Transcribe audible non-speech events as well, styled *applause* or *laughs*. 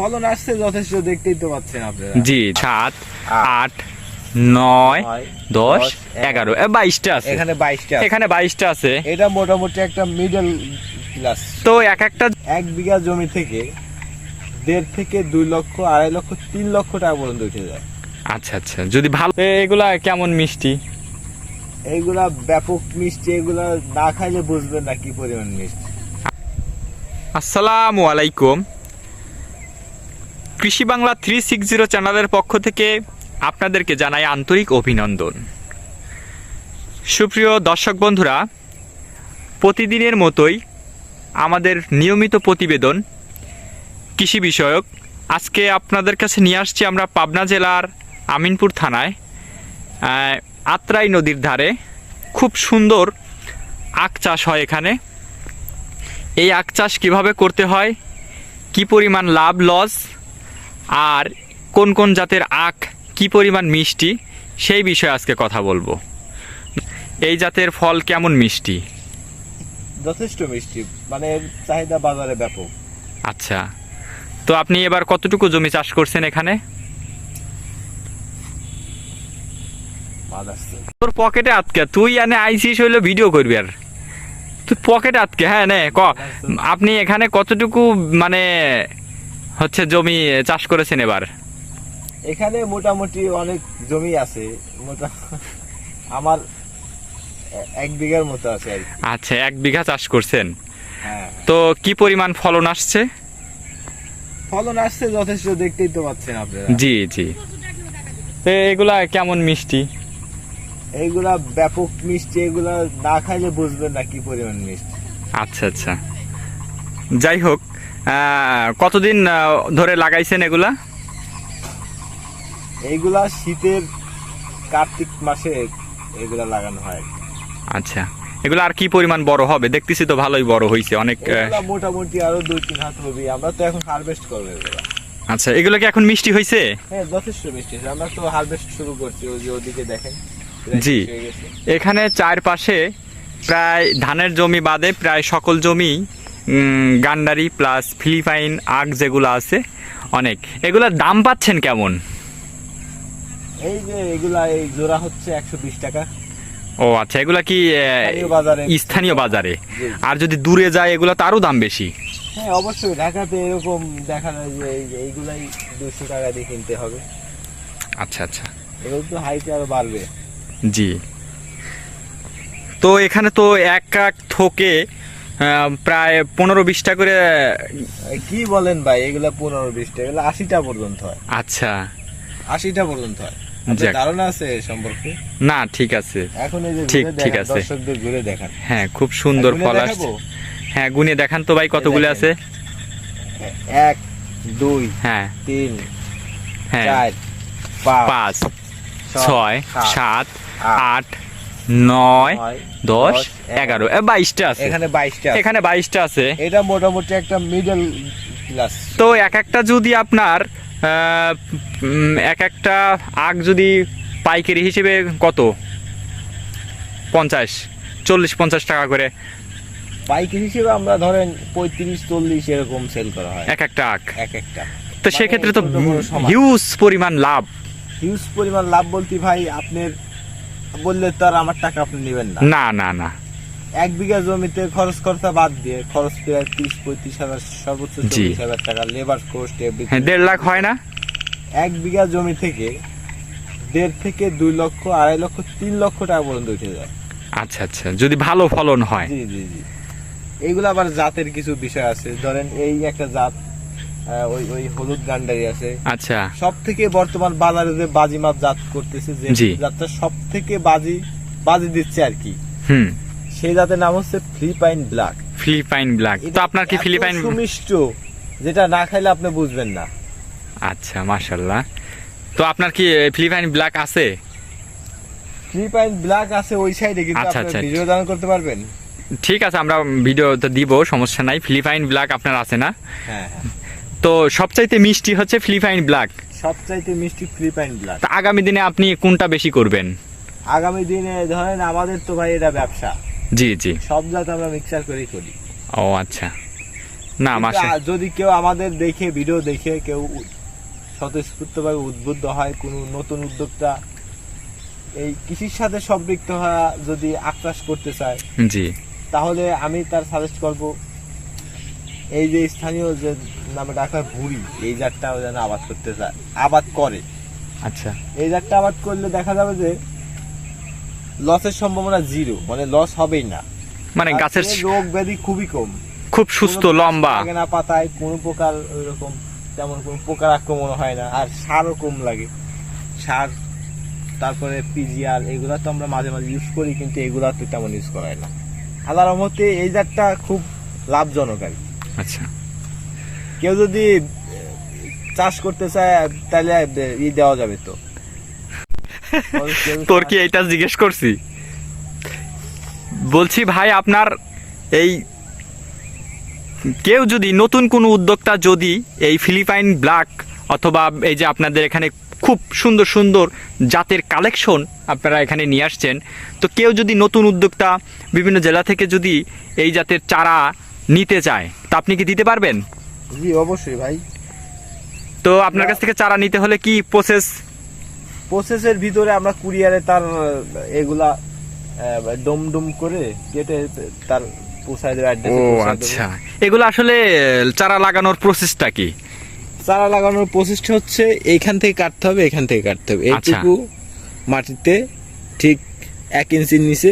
ফলন আসছে যথেষ্ট দেখতেই তো পাচ্ছেন আপনারা। জি সাত আট, নয় দশ এগারো। বাইশটা আছে। এখানে বাইশটা এখানে বাইশটা আছে। এটা মোটামুটি একটা মিডল ক্লাস তো এক একটা এক বিঘা জমি থেকে দেড় থেকে দুই লক্ষ আড়াই লক্ষ তিন লক্ষ টাকা পর্যন্ত উঠে যায়। আচ্ছা আচ্ছা। যদি ভালো এগুলা কেমন মিষ্টি? এইগুলা ব্যাপক মিষ্টি এগুলা না খাইলে বুঝবেন না কি পরিমাণ মিষ্টি। আসসালামু আলাইকুম। কৃষি বাংলা থ্রি সিক্স জিরো চ্যানেলের পক্ষ থেকে আপনাদেরকে জানাই আন্তরিক অভিনন্দন। সুপ্রিয় দর্শক বন্ধুরা, প্রতিদিনের মতোই আমাদের নিয়মিত প্রতিবেদন কৃষি বিষয়ক। আজকে আপনাদের কাছে নিয়ে আসছি আমরা পাবনা জেলার আমিনপুর থানায় আত্রাই নদীর ধারে। খুব সুন্দর আখ চাষ হয় এখানে। এই আখ চাষ কীভাবে করতে হয়? কি পরিমাণ লাভ, লস? আর কোন কোন জাতের আখ কি পরিমাণ মিষ্টি সেই বিষয়ে আজকে কথা বলব। এই জাতের ফল কেমন মিষ্টি? যথেষ্ট মিষ্টি মানে চাহিদা বাজারে ব্যাপক। আচ্ছা তো আপনি এবার কতটুকু জমি চাষ করছেন এখানে? তোর পকেটে আটকে তুই এনে আইসিস হইল ভিডিও করবি আর। তুই পকেটে আটকে হ্যাঁ নে ক আপনি এখানে কতটুকু মানে হচ্ছে জমি চাষ করেছেন এবার? এখানে মোটামুটি অনেক জমি আছে মোটা আমার এক বিঘার মতো আছে আচ্ছা এক বিঘা চাষ করছেন? হ্যাঁ। তো কি পরিমাণ ফলন আসছে? ফলন আসছে যথেষ্ট দেখতেই তো পাচ্ছেন আপনারা। জি জি। তো এগুলা কেমন মিষ্টি? এইগুলা ব্যাপক মিষ্টি এগুলা না খাইলে বুঝবেন না কি পরিমাণ মিষ্টি। আচ্ছা আচ্ছা। যাই হোক কতদিন ধরে লাগাইছেন এগুলা? এইগুলা শীতের কার্তিক মাসে এগুলা লাগানো হয়। আচ্ছা। এগুলো আর কি পরিমাণ বড় হবে? দেখতেছি তো ভালোই বড় হয়েছে অনেক মোটামুটি আরও দুই তিন হাত হবে। আমরা তো এখন হারভেস্ট করব এগুলা। আচ্ছা এগুলো কি এখন মিষ্টি হয়েছে হ্যাঁ যথেষ্ট মিষ্টি। আমরা তো হারভেস্ট শুরু করছি ওই যে ওদিকে দেখেন। জি। এখানে চারপাশে প্রায় ধানের জমি বাদে প্রায় সকল জমি গান্ডারি প্লাস ফিলিপাইন আখ যেগুলো আছে অনেক। এগুলোর দাম পাচ্ছেন কেমন? এই যে এগুলা এই জোড়া হচ্ছে একশো বিশ টাকা। ও আচ্ছা এগুলা কি স্থানীয় বাজারে। স্থানীয় বাজারে? আর যদি দূরে যায় এগুলো তারও দাম বেশি। হ্যাঁ অবশ্যই ঢাকাতে এরকম দেখা যায় যে এই- এইগুলাই দুশো টাকা দিয়ে কিনতে হবে। আচ্ছা আচ্ছা। এগুলো তো হাইটে আরও বাড়বে। জি। তো এখানে তো এক এক থোকে প্রায় পনেরো বিশটা করে কি বলেন ভাই এগুলা পনেরো বিশ টাকা এগুলো আশিটা পর্যন্ত হয়। আচ্ছা। আশিটা পর্যন্ত হয়। ধারণা আছে সম্পর্কে? না ঠিক আছে। এখন এই যে ঠিক, ঠিক আছে। দর্শকদের ঘুরে দেখান। হ্যাঁ খুব সুন্দর ফল আসছে। হ্যাঁ গুনে দেখান তো ভাই কতগুলো। আছে। এক দুই হ্যাঁ। তিন হ্যাঁ। চার পাঁচ ছয় সাত, আট নয় দশ এগারো। বাইশটা আছে। এখানে বাইশটা এখানে বাইশটা আছে। এটা মোটামুটি একটা মিডল ক্লাস তো এক একটা যদি আপনার এক একটা আখ যদি পাইকারি হিসেবে কত? পঞ্চাশ চল্লিশ পঞ্চাশ টাকা করে। পাইকারি হিসেবে আমরা ধরেন পঁয়ত্রিশ চল্লিশ এরকম সেল করা হয়। এক একটা আখ এক একটা। তো মানে সেক্ষেত্রে তো বড় সমান। হিউজ পরিমাণ লাভ। হিউজ পরিমাণ লাভ বলতে ভাই আপনার বললে তো আর আমার টাকা আপনি নেবেন না। না না না। এক বিঘা জমিতে খরচ খরচা বাদ দিয়ে খরচ প্রায় তিরিশ পঁয়ত্রিশ হাজার সর্বোচ্চ। চল্লিশ হাজার টাকা লেবার কোস্ট হ্যাঁ দেড় লাখ হয় না? এক বিঘা জমি থেকে দেড় থেকে দুই লক্ষ আড়াই লক্ষ তিন লক্ষ টাকা পর্যন্ত উঠে যায়। আচ্ছা আচ্ছা। যদি ভালো ফলন হয়। জি জি জি। এইগুলো আবার জাতের কিছু বিষয় আছে। ধরেন এই একটা জাত ওই ওই হলুদ গান্ডারি আছে। আচ্ছা। সব থেকে বর্তমান বাজারে যে বাজিমাত জাত করতেছে যে জাতটা সব থেকে বাজি বাজি দিচ্ছে আর কি। হুম। সেই জাতের নাম হচ্ছে ফিলিপাইন ব্ল্যাক। Philippine black. তো আপনার কি ফিলিপাইন সুমিষ্ট যেটা না খাইলে আপনি বুঝবেন না। আচ্ছা মাশাল্লাহ তো আপনার কি ফিলিপাইন ব্ল্যাক আছে? ফিলিপাইন ব্ল্যাক আছে ওই সাইডে কিন্তু আচ্ছা, আপনি আচ্ছা। ভিডিও দান করতে পারবেন। ঠিক আছে আমরা ভিডিওতে দিব সমস্যা নাই। ফিলিপাইন ব্ল্যাক আপনার আছে না? হ্যাঁ হ্যাঁ। তো সবচাইতে মিষ্টি হচ্ছে ফিলিপাইন ব্ল্যাক। সবচাইতে মিষ্টি ফিলিপাইন ব্ল্যাক। তা আগামী দিনে আপনি কোনটা বেশি করবেন? আগামী দিনে ধরেন আমাদের তো ভাই এটা ব্যবসা। জি জি। সব জাত আমরা মিক্সার করেই করি। ও আচ্ছা। না মাসে যদি কেউ আমাদের দেখে ভিডিও দেখে কেউ স্বতঃস্ফূর্তভাবে উদ্বুদ্ধ হয় কোনো নতুন উদ্যোক্তা এই কৃষির সাথে সম্পৃক্ত হওয়া যদি আক্রাস করতে চায় জি। তাহলে আমি তার সাজেস্ট করব এই যে স্থানীয় যে নামে ডাকা হয় ভুড়ি এই জাতটা যেন আবাদ করতে চায় আবাদ করে। আচ্ছা। এই জাতটা আবাদ করলে দেখা যাবে যে লসের সম্ভাবনা জিরো মানে লস হবেই না। মানে গাছের রোগ ব্যাধি খুবই কম। খুব সুস্থ লম্বা। লাগে না পাতায় কোনো প্রকার ওইরকম তেমন কোনো পোকার আক্রমণ হয় না আর সারও কম লাগে। সার তারপরে পিজিআর এগুলা তো আমরা মাঝে মাঝে ইউজ করি কিন্তু এগুলা তো তেমন ইউজ করা হয় না। আল্লাহর মতে এই জাতটা খুব লাভজনক আর কি। আচ্ছা। কেউ যদি চাষ করতে চায় তাহলে ই দেওয়া যাবে তো। *laughs* তোর কি এইটা জিজ্ঞেস করছি? বলছি ভাই আপনার এই কেউ যদি নতুন কোনো উদ্যোক্তা যদি এই ফিলিপাইন ব্ল্যাক অথবা এই যে আপনাদের এখানে খুব সুন্দর সুন্দর জাতের কালেকশন আপনারা এখানে নিয়ে আসছেন তো কেউ যদি নতুন উদ্যোক্তা বিভিন্ন জেলা থেকে যদি এই জাতের চারা নিতে চায় তা আপনি কি দিতে পারবেন? জি অবশ্যই ভাই। তো আপনার কাছ থেকে চারা নিতে হলে কি প্রসেস প্রসেসের ভিতরে আমরা কুরিয়ারে তার এগুলা ডম ডম করে কেটে তার পোষায় দেবে ও আচ্ছা। এগুলো আসলে চারা লাগানোর প্রসেসটা কি? চারা লাগানোর প্রসেসটা হচ্ছে এইখান থেকে কাটতে হবে এখান থেকে কাটতে হবে। আচ্ছা। এইটুকু মাটিতে ঠিক এক ইঞ্চির নিচে